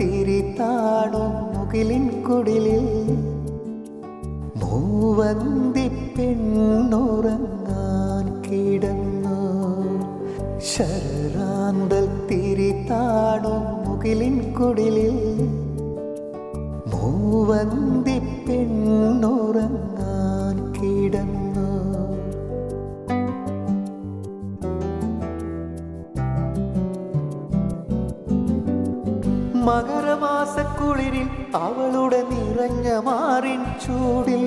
തിരിത്താടും മുകിലിൻ കുടിലിൽ. മൂവന്തി പെണ്ണുറങ്ങാൻ കിടന്നു. തിരിത്താടും മുകിലിൻ കുടിലിൽ. മൂവന്തി പെണ്ണുറങ്ങാൻ കിടന്നു. മകരമാസക്കുളിരിൽ അവളുടെ നിറഞ്ഞ മാറിൻ ചൂടിൽ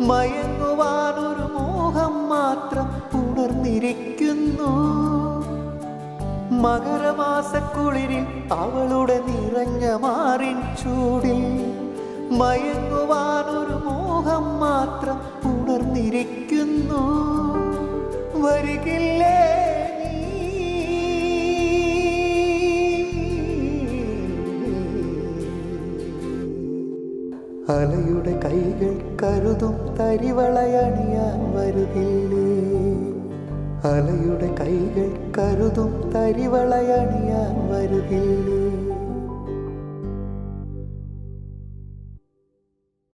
മയങ്ങുവാനൊരു മോഹം മാത്രം ഉണർന്നിരിക്കുന്നു. മകരമാസക്കുളിരിൽ അവളുടെ നിറഞ്ഞ മാറിൻ ചൂടിൽ മയങ്ങുവാനൊരു മോഹം മാത്രം ഉണർന്നിരിക്കുന്നു. വരികില്ലേ അലയുടെ കൈകൾ കരുതും തരിവളയണിയാൻ വരുകില്ലേ അലയുടെ കൈകൾ കരുതും തരിവളയണിയാൻ വരുകില്ലേ